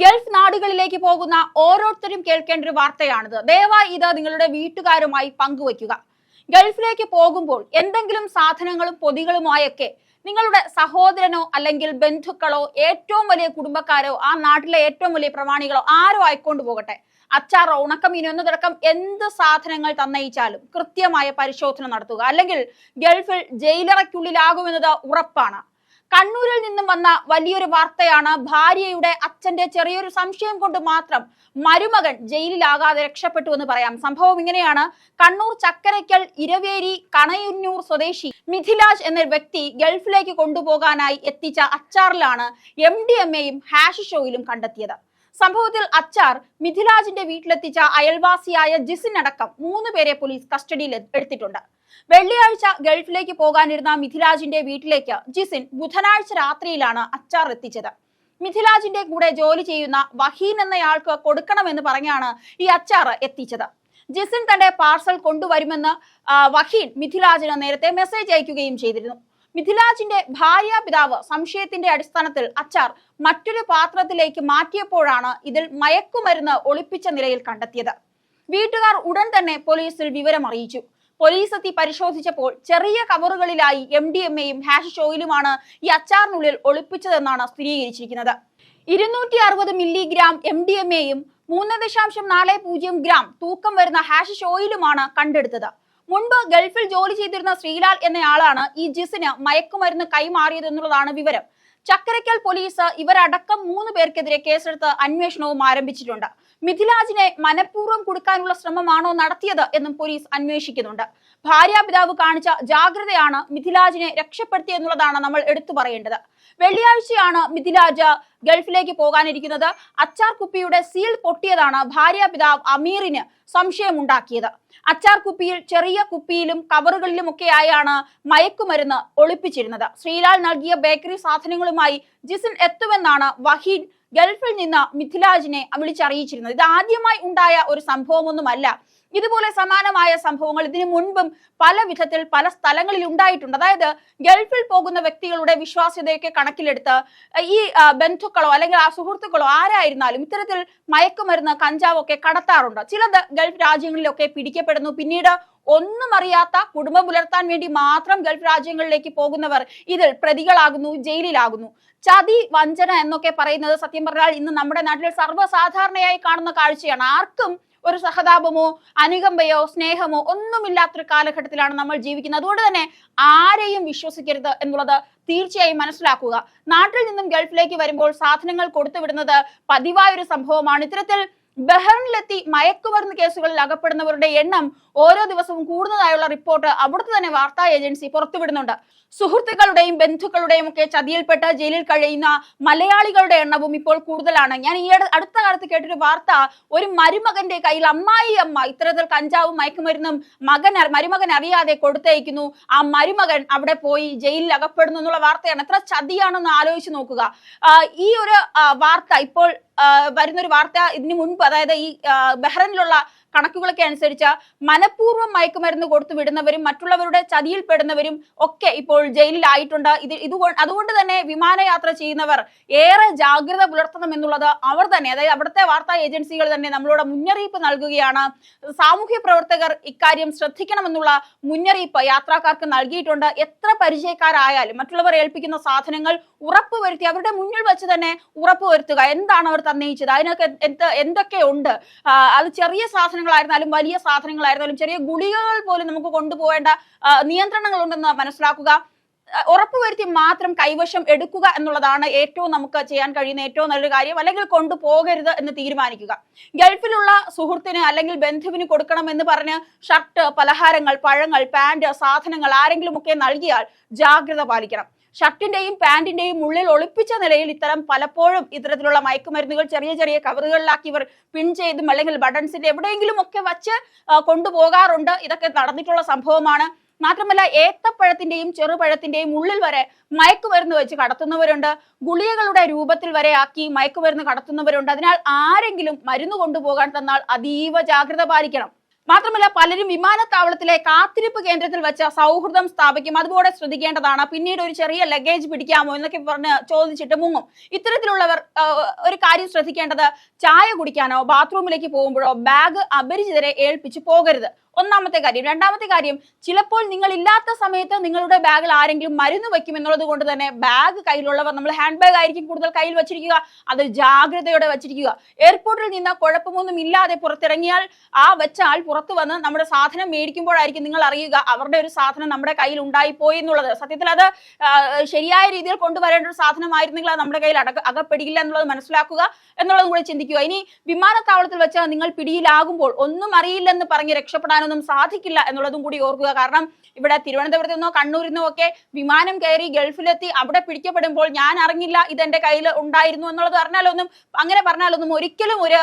Gulf നാടുകളിലേക്ക് പോകുന്ന ഓരോരുത്തരും കേൾക്കേണ്ട ഒരു വാർത്തയാണിത്. ദയവായി ഇത് നിങ്ങളുടെ വീട്ടുകാരുമായി പങ്കുവയ്ക്കുക. ഗൾഫിലേക്ക് പോകുമ്പോൾ എന്തെങ്കിലും സാധനങ്ങളും പൊതികളുമായൊക്കെ നിങ്ങളുടെ സഹോദരനോ അല്ലെങ്കിൽ ബന്ധുക്കളോ ഏറ്റവും വലിയ കുടുംബക്കാരോ ആ നാട്ടിലെ ഏറ്റവും വലിയ പ്രമാണികളോ ആരോ ആയിക്കൊണ്ട് പോകട്ടെ. അച്ചാറോ ഉണക്കമീനോ എന്നതടക്കം എന്ത് സാധനങ്ങൾ തന്നയിച്ചാലും കൃത്യമായ പരിശോധന നടത്തുക. അല്ലെങ്കിൽ ഗൾഫിൽ ജയിലറയ്ക്കുള്ളിലാകുമെന്നത് ഉറപ്പാണ്. കണ്ണൂരിൽ നിന്നും വന്ന വലിയൊരു വാർത്തയാണ് ഭാര്യയുടെ അച്ഛന്റെ ചെറിയൊരു സംശയം കൊണ്ട് മാത്രം മരുമകൻ ജയിലിലാകാതെ രക്ഷപ്പെട്ടു എന്ന് പറയാം. സംഭവം ഇങ്ങനെയാണ്. കണ്ണൂർ ചക്കരയ്ക്കൽ ഇരവേരി കണയുന്നൂർ സ്വദേശി മിഥിലാജ് എന്ന വ്യക്തി ഗൾഫിലേക്ക് കൊണ്ടുപോകാനായി എത്തിച്ച അച്ചാറിലാണ് എം ഡി എം എയും ഹാഷ് ഷോയിലും കണ്ടെത്തിയത്. സംഭവത്തിൽ അച്ചാർ മിഥിലാജിന്റെ വീട്ടിലെത്തിച്ച അയൽവാസിയായ ജിസിനടക്കം മൂന്ന് പേരെ പോലീസ് കസ്റ്റഡിയിൽ എടുത്തിട്ടുണ്ട്. വെള്ളിയാഴ്ച ഗൾഫിലേക്ക് പോകാനിരുന്ന മിഥിലാജിന്റെ വീട്ടിലേക്ക് ജിസിൻ ബുധനാഴ്ച രാത്രിയിലാണ് അച്ചാർ എത്തിച്ചത്. മിഥിലാജിന്റെ കൂടെ ജോലി ചെയ്യുന്ന വഹീൻ എന്നയാൾക്ക് കൊടുക്കണമെന്ന് പറഞ്ഞാണ് ഈ അച്ചാർ എത്തിച്ചത്. ജിസിൻ തന്റെ പാർസൽ കൊണ്ടുവരുമെന്ന് വഹീൻ മിഥിലാജിന് നേരത്തെ മെസ്സേജ് അയക്കുകയും ചെയ്തിരുന്നു. മിഥിലാജിന്റെ ഭാര്യ പിതാവ് സംശയത്തിന്റെ അടിസ്ഥാനത്തിൽ അച്ചാർ മറ്റൊരു പാത്രത്തിലേക്ക് മാറ്റിയപ്പോഴാണ് ഇതിൽ മയക്കുമരുന്ന് ഒളിപ്പിച്ച നിലയിൽ കണ്ടെത്തിയത്. വീട്ടുകാർ ഉടൻ തന്നെ പോലീസിൽ വിവരം അറിയിച്ചു. പോലീസ് എത്തി പരിശോധിച്ചപ്പോൾ ചെറിയ കവറുകളിലായി എം ഡി എം എയും ഹാഷിഷ് ഓയിലുമാണ് ഈ അച്ചാറിനുള്ളിൽ ഒളിപ്പിച്ചതെന്നാണ് സ്ഥിരീകരിച്ചിരിക്കുന്നത്. ഇരുന്നൂറ്റി അറുപത് മില്ലിഗ്രാം എം ഡി എം എയും മൂന്ന് ദശാംശം നാല് പൂജ്യം ഗ്രാം തൂക്കം വരുന്ന ഹാഷ് ഷോയിലുമാണ് കണ്ടെടുത്തത്. മുൻപ് ഗൾഫിൽ ജോലി ചെയ്തിരുന്ന ശ്രീലാൽ എന്നയാളാണ് ഈ ജിസിന് മയക്കുമരുന്ന് കൈമാറിയതെന്നുള്ളതാണ് വിവരം. ചക്കരക്കൽ പോലീസ് ഇവരടക്കം മൂന്ന് പേർക്കെതിരെ കേസെടുത്ത് അന്വേഷണവും ആരംഭിച്ചിട്ടുണ്ട്. മിഥിലാജിനെ മനഃപൂർവം കൊടുക്കാനുള്ള ശ്രമമാണോ നടത്തിയത് എന്നും പോലീസ് അന്വേഷിക്കുന്നുണ്ട്. ഭാര്യാപിതാവ് കാണിച്ച ജാഗ്രതയാണ് മിഥിലാജിനെ രക്ഷപ്പെടുത്തിയെന്നുള്ളതാണ് നമ്മൾ എടുത്തു പറയേണ്ടത്. വെള്ളിയാഴ്ചയാണ് മിഥിലാജ് ഗൾഫിലേക്ക് പോകാനിരിക്കുന്നത്. അച്ചാർ കുപ്പിയുടെ സീൽ പൊട്ടിയതാണ് ഭാര്യാപിതാവ് അമീറിന് സംശയമുണ്ടാക്കിയത്. അച്ചാർ കുപ്പിയിൽ ചെറിയ കുപ്പിയിലും കവറുകളിലുമൊക്കെയായാണ് മയക്കുമരുന്ന് ഒളിപ്പിച്ചിരുന്നത്. ശ്രീലാൽ നൽകിയ ബേക്കറി സാധനങ്ങളുമായി ജിസിൻ എത്തുമെന്നാണ് വഹീൻ ഗൾഫിൽ നിന്ന് മിഥിലാജിനെ വിളിച്ചറിയിച്ചിരുന്നത്. ഇത് ആദ്യമായി ഉണ്ടായ ഒരു സംഭവമൊന്നുമല്ല. ഇതുപോലെ സമാനമായ സംഭവങ്ങൾ ഇതിനു മുൻപും പല വിധത്തിൽ പല സ്ഥലങ്ങളിൽ ഉണ്ടായിട്ടുണ്ട്. അതായത് ഗൾഫിൽ പോകുന്ന വ്യക്തികളുടെ വിശ്വാസ്യതയൊക്കെ കണക്കിലെടുത്ത് ഈ ബന്ധുക്കളോ അല്ലെങ്കിൽ ആ സുഹൃത്തുക്കളോ ആരായിരുന്നാലും ഇത്തരത്തിൽ മയക്കുമരുന്ന് കഞ്ചാവൊക്കെ കടത്താറുണ്ട്. ചിലത് ഗൾഫ് രാജ്യങ്ങളിലൊക്കെ പിടിക്കപ്പെടുന്നു. പിന്നീട് ഒന്നും അറിയാത്ത കുടുംബം പുലർത്താൻ വേണ്ടി മാത്രം ഗൾഫ് രാജ്യങ്ങളിലേക്ക് പോകുന്നവർ ഇതിൽ പ്രതികളാകുന്നു ജയിലിലാകുന്നു. ചതി വഞ്ചന എന്നൊക്കെ പറയുന്നത് സത്യം പറഞ്ഞാൽ ഇന്ന് നമ്മുടെ നാട്ടിൽ സർവസാധാരണയായി കാണുന്ന കാഴ്ചയാണ്. ആർക്കും ഒരു സഹതാപമോ അനുകമ്പയോ സ്നേഹമോ ഒന്നുമില്ലാത്തൊരു കാലഘട്ടത്തിലാണ് നമ്മൾ ജീവിക്കുന്നത്. അതുകൊണ്ട് തന്നെ ആരെയും വിശ്വസിക്കരുത് എന്നുള്ളത് തീർച്ചയായും മനസ്സിലാക്കുക. നാട്ടിൽ നിന്നും ഗൾഫിലേക്ക് വരുമ്പോൾ സാധനങ്ങൾ കൊടുത്തുവിടുന്നത് വിടുന്നത് പതിവായൊരു സംഭവമാണ്. ഇത്തരത്തിൽ ബഹ്റിനിലെത്തി മയക്കുമരുന്ന് കേസുകളിൽ അകപ്പെടുന്നവരുടെ എണ്ണം ഓരോ ദിവസവും കൂടുന്നതായുള്ള റിപ്പോർട്ട് അവിടുത്തെ തന്നെ വാർത്താ ഏജൻസി പുറത്തുവിടുന്നുണ്ട്. സുഹൃത്തുക്കളുടെയും ബന്ധുക്കളുടെയും ഒക്കെ ചതിയിൽപ്പെട്ട് ജയിലിൽ കഴിയുന്ന മലയാളികളുടെ എണ്ണവും ഇപ്പോൾ കൂടുതലാണ്. ഞാൻ ഈ അടു- അടുത്ത കാലത്ത് കേട്ടൊരു വാർത്ത ഒരു മരുമകന്റെ കയ്യിൽ അമ്മായി അമ്മ ഇത്തരത്തിൽ കഞ്ചാവും മയക്കുമരുന്നും മകൻ മരുമകൻ അറിയാതെ കൊടുത്തയക്കുന്നു. ആ മരുമകൻ അവിടെ പോയി ജയിലിൽ അകപ്പെടുന്നു എന്നുള്ള വാർത്തയാണ്. എത്ര ചതിയാണെന്ന് ആലോചിച്ച് നോക്കുക. ഈ ഒരു വാർത്ത ഇപ്പോൾ വരുന്നൊരു വാർത്ത ഇതിനു മുൻപ് അതായത് ഈ ബഹ്റൈനിലുള്ള കണക്കുകളൊക്കെ അനുസരിച്ച് മനഃപൂർവം മയക്കുമരുന്ന് കൊടുത്തു വിടുന്നവരും മറ്റുള്ളവരുടെ ചതിയിൽപ്പെടുന്നവരും ഒക്കെ ഇപ്പോൾ ജയിലിലായിട്ടുണ്ട്. ഇത് ഇതുകൊണ്ട് അതുകൊണ്ട് തന്നെ വിമാനയാത്ര ചെയ്യുന്നവർ ഏറെ ജാഗ്രത പുലർത്തണം എന്നുള്ളത് അവർ തന്നെ അതായത് അവിടുത്തെ വാർത്താ ഏജൻസികൾ തന്നെ നമ്മളോട് മുന്നറിയിപ്പ് നൽകുകയാണ്. സാമൂഹ്യ പ്രവർത്തകർ ഇക്കാര്യം ശ്രദ്ധിക്കണമെന്നുള്ള മുന്നറിയിപ്പ് യാത്രക്കാർക്ക് നൽകിയിട്ടുണ്ട്. എത്ര പരിചയക്കാരായാലും മറ്റുള്ളവർ ഏൽപ്പിക്കുന്ന സാധനങ്ങൾ ഉറപ്പുവരുത്തി അവരുടെ മുന്നിൽ വെച്ച് തന്നെ ഉറപ്പുവരുത്തുക. എന്താണ് അവർ തന്നയിച്ചത്? അതിനൊക്കെ എന്ത് എന്തൊക്കെയുണ്ട്? ആ, അത് ചെറിയ സാധനങ്ങളായിരുന്നാലും വലിയ സാധനങ്ങളായിരുന്നാലും ചെറിയ ഗുളികകൾ പോലും നമുക്ക് കൊണ്ടുപോകേണ്ട നിയന്ത്രണങ്ങൾ ഉണ്ടെന്ന് മനസ്സിലാക്കുക. ഉറപ്പുവരുത്തി മാത്രം കൈവശം എടുക്കുക എന്നുള്ളതാണ് ഏറ്റവും നമുക്ക് ചെയ്യാൻ കഴിയുന്ന ഏറ്റവും നല്ലൊരു കാര്യം. അല്ലെങ്കിൽ കൊണ്ടുപോകരുത് എന്ന് തീരുമാനിക്കുക. ഗൾഫിലുള്ള സുഹൃത്തിന് അല്ലെങ്കിൽ ബന്ധുവിന് കൊടുക്കണം എന്ന് പറഞ്ഞ് ഷർട്ട് പലഹാരങ്ങൾ പഴങ്ങൾ പാന്റ് സാധനങ്ങൾ ആരെങ്കിലും ഒക്കെ നൽകിയാൽ ജാഗ്രത പാലിക്കണം. ഷർട്ടിന്റെയും പാന്റിന്റെയും ഉള്ളിൽ ഒളിപ്പിച്ച നിലയിൽ ഇത്തരം പലപ്പോഴും ഇത്തരത്തിലുള്ള മയക്കുമരുന്നുകൾ ചെറിയ ചെറിയ കവറുകളിലാക്കി ഇവർ പിൻ ചെയ്തും അല്ലെങ്കിൽ ബട്ടൺസിന്റെ എവിടെയെങ്കിലും ഒക്കെ വച്ച് കൊണ്ടുപോകാറുണ്ട്. ഇതൊക്കെ നടന്നിട്ടുള്ള സംഭവമാണ്. മാത്രമല്ല ഏത്തപ്പഴത്തിന്റെയും ചെറുപഴത്തിന്റെയും ഉള്ളിൽ വരെ മയക്കുമരുന്ന് വെച്ച് കടത്തുന്നവരുണ്ട്. ഗുളികകളുടെ രൂപത്തിൽ വരെ ആക്കി മയക്കുമരുന്ന് കടത്തുന്നവരുണ്ട്. അതിനാൽ ആരെങ്കിലും മരുന്ന് കൊണ്ടുപോകാൻ തന്നാൽ അതീവ ജാഗ്രത പാലിക്കണം. മാത്രമല്ല പലരും വിമാനത്താവളത്തിലെ കാത്തിരിപ്പ് കേന്ദ്രത്തിൽ വെച്ച സൗഹൃദം സ്ഥാപിക്കും. അതുപോലെ ശ്രദ്ധിക്കേണ്ടതാണ് പിന്നീട് ഒരു ചെറിയ ലഗേജ് പിടിക്കാമോ എന്നൊക്കെ പറഞ്ഞ് ചോദിച്ചിട്ട് മുങ്ങും. ഇത്തരത്തിലുള്ളവർ ഒരു കാര്യം ശ്രദ്ധിക്കേണ്ടത് ചായ കുടിക്കാനോ ബാത്റൂമിലേക്ക് പോകുമ്പോഴോ ബാഗ് അപരിചിതരെ ഏൽപ്പിച്ചു പോകരുത്. ഒന്നാമത്തെ കാര്യം. രണ്ടാമത്തെ കാര്യം ചിലപ്പോൾ നിങ്ങൾ ഇല്ലാത്ത സമയത്ത് നിങ്ങളുടെ ബാഗിൽ ആരെങ്കിലും മരുന്ന് വെക്കും എന്നുള്ളത് കൊണ്ട് തന്നെ ബാഗ് കയ്യിലുള്ളവർ നമ്മൾ ഹാൻഡ് ബാഗ് ആയിരിക്കും കൂടുതൽ കയ്യിൽ വെച്ചിരിക്കുക. അത് ജാഗ്രതയോടെ വെച്ചിരിക്കുക. എയർപോർട്ടിൽ നിന്ന് കുഴപ്പമൊന്നും ഇല്ലാതെ പുറത്തിറങ്ങിയാൽ ആ വെച്ച ആൾ പുറത്തു വന്ന് നമ്മുടെ സാധനം മേടിക്കുമ്പോഴായിരിക്കും നിങ്ങൾ അറിയുക അവരുടെ ഒരു സാധനം നമ്മുടെ കയ്യിൽ ഉണ്ടായിപ്പോയി എന്നുള്ളത്. സത്യത്തിൽ അത് ശരിയായ രീതിയിൽ കൊണ്ടുവരേണ്ട ഒരു സാധനമായിരുന്നെങ്കിൽ അത് നമ്മുടെ കയ്യിൽ അടക്ക അകപ്പെടില്ല എന്നുള്ളത് മനസ്സിലാക്കുക എന്നുള്ളതും കൂടി ചിന്തിക്കുക. ഇനി വിമാനത്താവളത്തിൽ വെച്ച് നിങ്ങൾ പിടിയിലാകുമ്പോൾ ഒന്നും അറിയില്ലെന്ന് പറഞ്ഞ് രക്ഷപ്പെടാനൊന്നും സാധിക്കില്ല എന്നുള്ളതും കൂടി ഓർക്കുക. കാരണം ഇവിടെ തിരുവനന്തപുരത്ത് നിന്നോ കണ്ണൂരിൽ നിന്നോ ഒക്കെ വിമാനം കയറി ഗൾഫിലെത്തി അവിടെ പിടിക്കപ്പെടുമ്പോൾ ഞാൻ അറിഞ്ഞില്ല ഇത് എന്റെ കയ്യിൽ ഉണ്ടായിരുന്നു എന്നുള്ളത് പറഞ്ഞാലൊന്നും അങ്ങനെ പറഞ്ഞാലൊന്നും ഒരിക്കലും ഒരു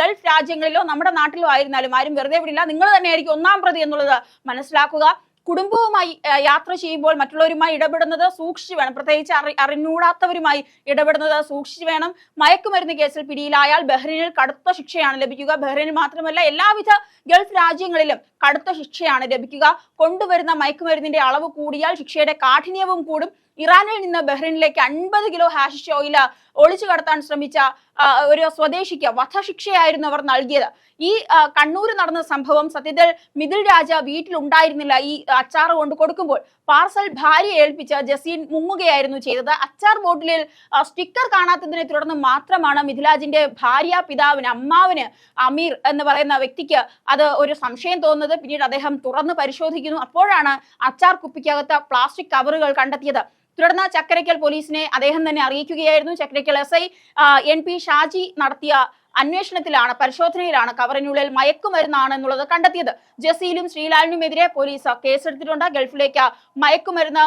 ഗൾഫ് രാജ്യങ്ങളിലോ നമ്മുടെ നാട്ടിലോ ആയിരുന്നാലും ആരും വെറുതെ വിടില്ല. നിങ്ങൾ തന്നെയായിരിക്കും ഒന്നാം പ്രതി എന്നുള്ളത് മനസ്സിലാക്കുക. കുടുംബവുമായി യാത്ര ചെയ്യുമ്പോൾ മറ്റുള്ളവരുമായി ഇടപെടുന്നത് സൂക്ഷിച്ചു വേണം. പ്രത്യേകിച്ച് അറി അറിഞ്ഞൂടാത്തവരുമായി ഇടപെടുന്നത് സൂക്ഷിച്ചു വേണം. മയക്കുമരുന്ന് കേസിൽ പിടിയിലായാൽ ബഹ്റിനിൽ കടുത്ത ശിക്ഷയാണ് ലഭിക്കുക. ബഹ്റിനിൽ മാത്രമല്ല എല്ലാവിധ ഗൾഫ് രാജ്യങ്ങളിലും കടുത്ത ശിക്ഷയാണ് ലഭിക്കുക. കൊണ്ടുവരുന്ന മയക്കുമരുന്നിന്റെ അളവ് കൂടിയാൽ ശിക്ഷയുടെ കാഠിന്യവും കൂടും. ഇറാനിൽ നിന്ന് ബഹ്റിനിലേക്ക് അൻപത് കിലോ ഹാഷിഷ് ഓയിൽ ഒളിച്ചു കടത്താൻ ശ്രമിച്ച ഒരു സ്വദേശിക്ക് വധശിക്ഷയായിരുന്നു അവർ നൽകിയത്. ഈ കണ്ണൂർ നടന്ന സംഭവം സത്യത്തിൽ മിഥുൽ രാജ വീട്ടിലുണ്ടായിരുന്നില്ല ഈ അച്ചാർ കൊണ്ട് കൊടുക്കുമ്പോൾ. പാർസൽ ഭാര്യ ഏൽപ്പിച്ച ജസീൻ മുങ്ങുകയായിരുന്നു ചെയ്തത്. അച്ചാർ ബോട്ടിലിൽ സ്റ്റിക്കർ കാണാത്തതിനെ തുടർന്ന് മാത്രമാണ് മിഥുലാജിന്റെ ഭാര്യ പിതാവിന് അമ്മാവിന് അമീർ എന്ന് പറയുന്ന വ്യക്തിക്ക് അത് ഒരു സംശയം തോന്നുന്നത്. പിന്നീട് അദ്ദേഹം തുറന്ന് പരിശോധിക്കുന്നു. അപ്പോഴാണ് അച്ചാർ കുപ്പിക്കകത്ത് പ്ലാസ്റ്റിക് കവറുകൾ കണ്ടെത്തിയത്. തുടർന്ന് ചക്കരയ്ക്കൽ പോലീസിനെ അദ്ദേഹം തന്നെ അറിയിക്കുകയായിരുന്നു. Chakkarakkal S I N P Shaji നടത്തിയ അന്വേഷണത്തിലാണ് പരിശോധനയിലാണ് കവറിനുള്ളിൽ മയക്കുമരുന്നാണ് എന്നുള്ളത് കണ്ടെത്തിയത്. ജസീലും ശ്രീലാലിനുമെതിരെ പോലീസ് കേസെടുത്തിട്ടുണ്ട്. ഗൾഫിലേക്ക് മയക്കുമരുന്ന്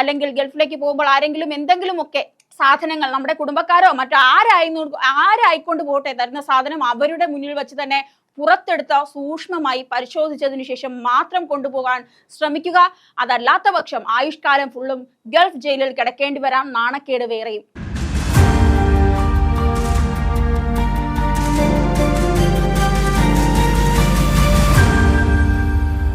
അല്ലെങ്കിൽ ഗൾഫിലേക്ക് പോകുമ്പോൾ ആരെങ്കിലും എന്തെങ്കിലുമൊക്കെ സാധനങ്ങൾ നമ്മുടെ കുടുംബക്കാരോ മറ്റോ ആരായി ആരായിക്കൊണ്ട് പോട്ടെ തരുന്ന സാധനം അവരുടെ മുന്നിൽ വെച്ച് തന്നെ പുറത്തെടുത്ത് സൂക്ഷ്മമായി പരിശോധിച്ചതിനു ശേഷം മാത്രം കൊണ്ടുപോകാൻ ശ്രമിക്കുക. അതല്ലാത്ത പക്ഷം ആയുഷ്കാലം ഫുള്ളും ഗൾഫ് ജയിലിൽ കിടക്കേണ്ടി വരാം. നാണക്കേട് വേറെയും.